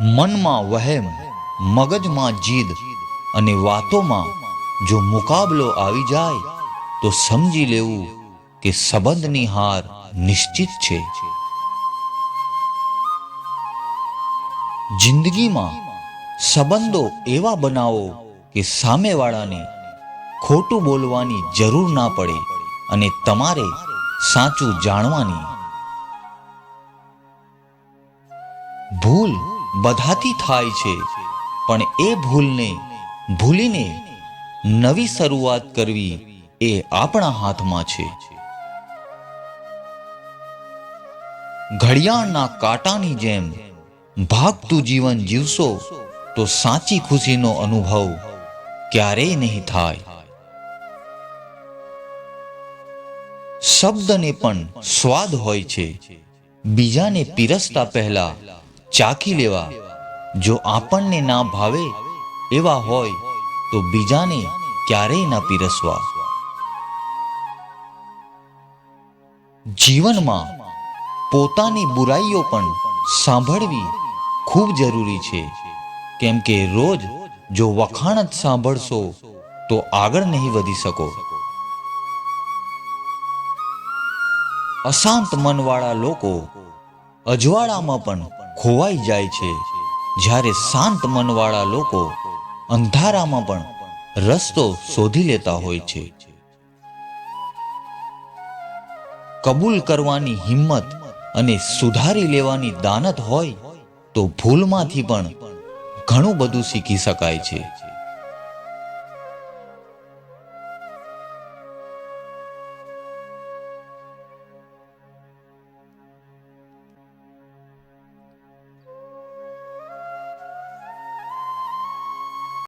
મનમાં વહેમ, મગજમાં જીદ અને વાતોમાં જો મુકાબલો આવી જાય, તો સમજી લેવું કે સંબંધની હાર નિશ્ચિત છે. જિંદગીમાં સંબંધો એવા બનાવો કે સામેવાળાને ખોટું બોલવાની જરૂર ના પડે અને તમારે સાચું જાણવાની. ભૂલ બધાથી થાય છે. પણ એ ભૂલને, ભૂલીને નવી શરૂઆત કરવી એ આપણા હાથમાં છે. ઘડિયાળના કાંટાની જેમ ભાગતું જીવન જીવશો તો સાચી ખુશીનો અનુભવ ક્યારેય નહીં થાય. શબ્દને પણ સ્વાદ હોય છે. બીજાને પીરસતા પહેલા ચાખી લેવા. જો આપણને ના ભાવે એવા હોય, તો બીજાને ક્યારેય ના પીરસવા. જીવનમાં પોતાની બુરાઈઓ પણ સાંભળવી ખૂબ જરૂરી છે. કેમ કે રોજ જો વખાણ જ સાંભળશો, તો આગળ નહીં વધી શકો. અશાંત મનવાળા લોકો અજવાળામાં પણ ખોવાઈ જાય છે. જ્યારે શાંત મનવાળા લોકો અંધારામાં પણ રસ્તો શોધી લેતા હોય છે. કબૂલ કરવાની હિંમત અને સુધારી લેવાની દાનત હોય તો ભૂલમાંથી પણ ઘણું બધું શીખી શકાય છે.